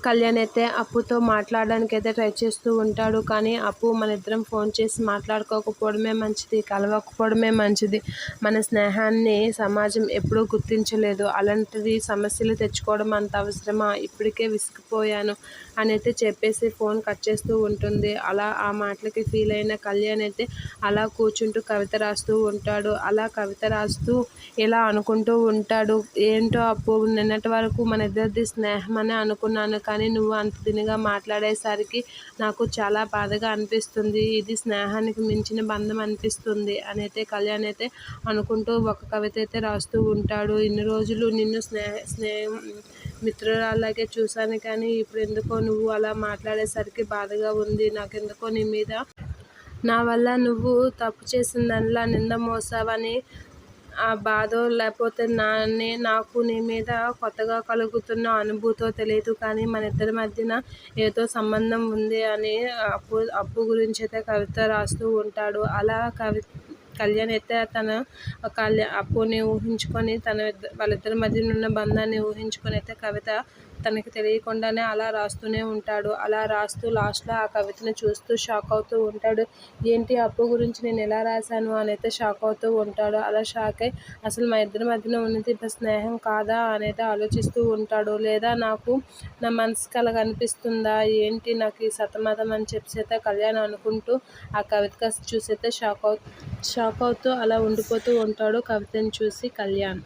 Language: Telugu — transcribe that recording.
కళ్యాణ్ అయితే అప్పుతో మాట్లాడడానికి అయితే ట్రై చేస్తూ ఉంటాడు కానీ అప్పు మన ఇద్దరం ఫోన్ చేసి మాట్లాడుకోకపోవడమే మంచిది కలవకపోవడమే మంచిది. మన స్నేహాన్ని సమాజం ఎప్పుడూ గుర్తించలేదు. అలాంటిది సమస్యలు తెచ్చుకోవడం అంత అవసరమా? ఇప్పటికే విసిగిపోయాను అని అయితే చెప్పేసి ఫోన్ కట్ చేస్తూ ఉంటుంది. అలా ఆ మాటలకి ఫీల్ అయిన కళ్యాణ్ అయితే అలా కూర్చుంటూ కవిత రాస్తూ ఉంటాడు. అలా కవిత రాస్తూ ఇలా అనుకుంటూ ఉంటాడు? ఏంటో అప్పు? నిన్నటి వరకు మన ఇద్దరిది స్నేహం అనే అనుకున్నాను కానీ నువ్వు అంత దినిగా మాట్లాడేసరికి నాకు చాలా బాధగా అనిపిస్తుంది. ఇది స్నేహానికి మించిన బంధం అనిపిస్తుంది అని అయితే కళ్యాణ్ అయితే అనుకుంటూ ఒక కవిత అయితే రాస్తూ ఉంటాడు. ఇన్ని రోజులు నిన్ను స్నేహ స్నేహం మిత్రురాలాగే చూశాను కానీ ఇప్పుడు ఎందుకో నువ్వు అలా మాట్లాడేసరికి బాధగా ఉంది. నాకెందుకో నీ మీద? నా వల్ల నువ్వు తప్పు చేసిన దానిలా నింద మోసావని ఆ బాధో లేకపోతే నానే నాకు నీ మీద కొత్తగా కలుగుతున్న అనుభూతో తెలియదు కానీ మన ఇద్దరి మధ్యన ఏదో సంబంధం ఉంది అని అప్పు అప్పు గురించి అయితే కవిత రాస్తూ ఉంటాడు. అలా కవి కళ్యాణ్ అయితే తన కళ్యా అప్పుని ఊహించుకొని తన వాళ్ళిద్దరి మధ్యన ఉన్న బంధాన్ని ఊహించుకొని అయితే కవిత తనకి తెలియకుండానే అలా రాస్తూనే ఉంటాడు. అలా రాస్తూ లాస్ట్లో ఆ కవితను చూస్తూ షాక్ అవుతూ ఉంటాడు. ఏంటి అప్పు గురించి నేను ఎలా రాశాను? అని అయితే షాక్ అవుతూ ఉంటాడు. అలా షాక్ అయి అసలు మా ఇద్దరి మధ్యన ఉన్నది స్నేహం కాదా? అని అయితే ఆలోచిస్తూ ఉంటాడు. లేదా నాకు నా మనసుకి అలా కనిపిస్తుందా? ఏంటి నాకు ఈ సతమతం? అని చెప్పేసి అయితే కళ్యాణ్ అనుకుంటూ ఆ కవిత చూసి అయితే షాక్ అవు షాక్ అవుతూ అలా ఉండిపోతూ ఉంటాడు కవితను చూసి కళ్యాణ్.